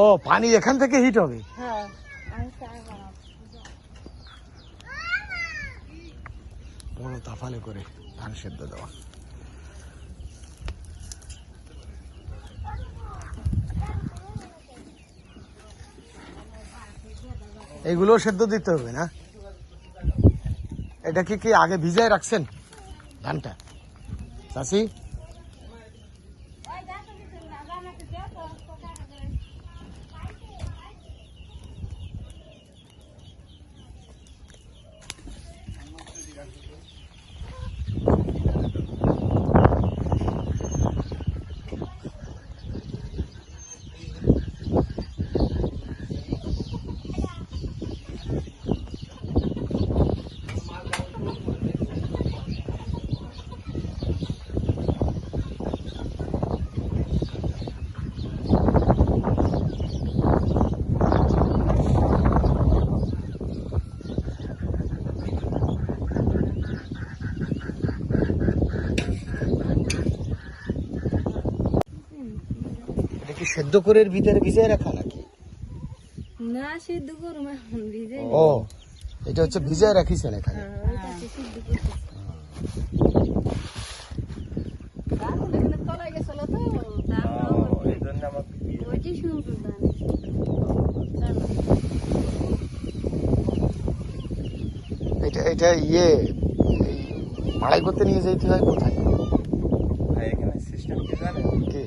ও পানি এখান থেকে হিট হবে? হ্যাঁ আমি বড় তাফালে করে ধান সেদ্ধ দেওয়া। এগুলো সেদ্ধ দিতে হবে না? এটা কি কি আগে ভিজায় রাখছেন ধানটা? চাষি এটা কি সেদ্ধ করে ভিতরে ভিজায় রাখা নাকি? না সিদ্ধ করুম এখন ভিজে ও এটা হচ্ছে ভিজায় রাখিছেন এখানে? হ্যাঁ এটা এটা ইয়ে এই মাড়াই করতে নিয়ে যেতে হয় কোথায় ভাই, এখানে সিস্টেম কি জানেন কি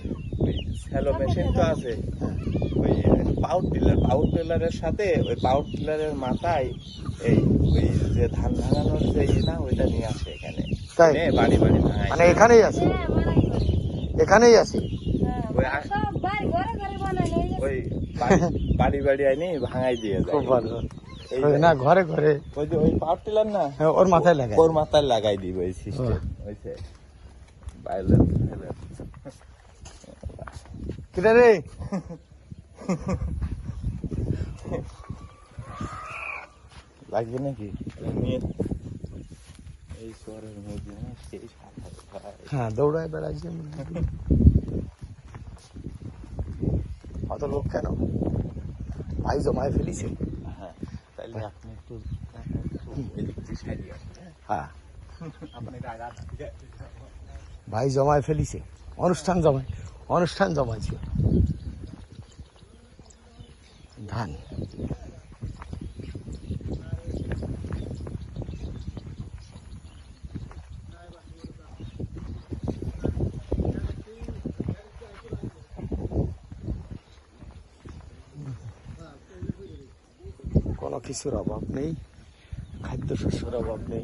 ওই স্যালো মেশিন তো আছে। ওই পাউড টিলার পাউড টিলারের সাথে ওই পাউড টিলারের মাথায় এই ওই যে ধান ভাঙানোর যে ই না ওইটা নিয়ে আসে এখানে। তাই? বাড়ি বাড়ি ভাঙায় মানে এখানেই আছে? হ্যাঁ এখানেই আছে? হ্যাঁ ওই বাড়ি ওই বাড়ি- আইনি ভাঙাই দিয়ে যায়। খুব ভালো। না ঘরে ঘরে। ওই যে ওই পাওয়ার টিলার না? হ্যাঁ, ওর মাথায় লাগায় ওর মাথায় লাগাই দিব ওই সিস্টেম ওইছে বাইলের কিরে রে? লাগবে নাকি এই শহরের মধ্যে সেই হ্যাঁ দৌড়ায় বেড়াইছে। অত লোক কেন? ভাই জমায় ফেলিছে। হ্যাঁ তাহলে আপনি একটু হ্যাঁ। ভাই জমায় ফেলিছে। অনুষ্ঠান জমায়। অনুষ্ঠান জমাইছে ধান। কোনো কিছুর অভাব নেই খাদ্যশস্যের অভাব নেই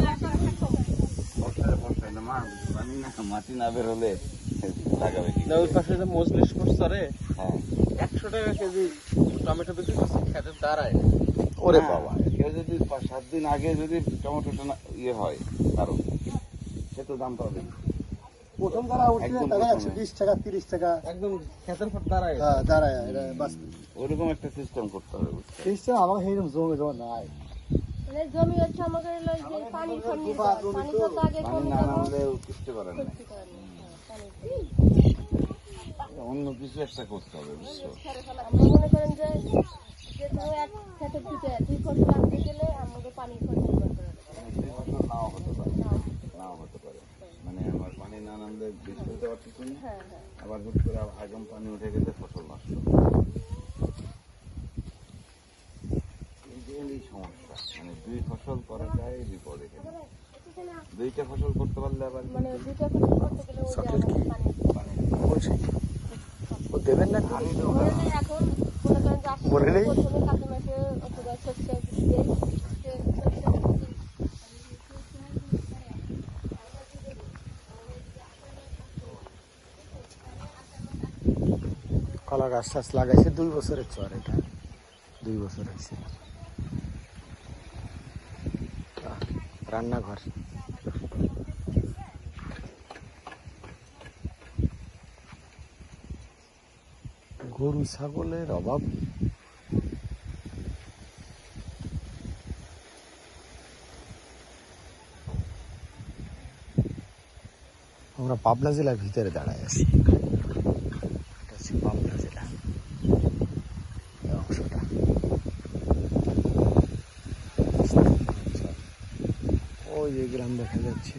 মাটি না বেরোলে লাগাবে কি ওই পাশে যে মজলিস করছে রে হ্যাঁ। একশো টাকা কেজি টমেটো বিক্রি করছে খেতে দাঁড়ায়। ওরে হ্যাঁ, বাবা কেউ যদি পাঁচ সাত দিন আগে যদি টমেটোটা না- ইয়ে হয় কারও সে তো দাম পাবে প্রথম তারা উঠছে তারা একশো বিশ টাকা তিরিশ টাকা। একদম খেতের পর দাঁড়ায়। হ্যাঁ, দাঁড়ায় ওরকম একটা সিস্টেম করতে হবে? তিরিশ আমার সেইরকম জমে জমা নাই। জমি হচ্ছে আমাদের পানি আগে অন্য কিছু একটা করতে হবে বুঝছ? মনে করেন যে যে ধরো এক ক্ষেতের দিকে দুই ফসল আনতে গেলে আমাদের পানি খরচ করতে হবে নাও হতে পারে নাও হতে পারে। মানে আমার পানি না নামলে পারতেছি হ্যাঁ হ্যাঁ। আবার হুট করে আগম পানি উঠে গেলে ফসল নষ্ট। এই সমস্যা। মানে দুই ফসল করাটাই বিপদ এখানে দুইটা ফসল করতে পারলে আবার মানে দুইটা ফসল করতে গেলে ওই যে চকলেট কি? বলছি। ও দেবেন না? আমি তো মনে এখন মনে করেন যে বলে নেই? প্রথমে মাসে অথবা শস্য কলা গাছ টাছ লাগাইছে দুই বছরের চর এটা। দুই বছর হয়েছে। রান্নাঘর। গরু ছাগলের অভাব। আমরা পাবনা জেলার ভিতরে দাঁড়ায় আছি। এটা পাবনা ওই গ্রাম দেখা যাচ্ছে।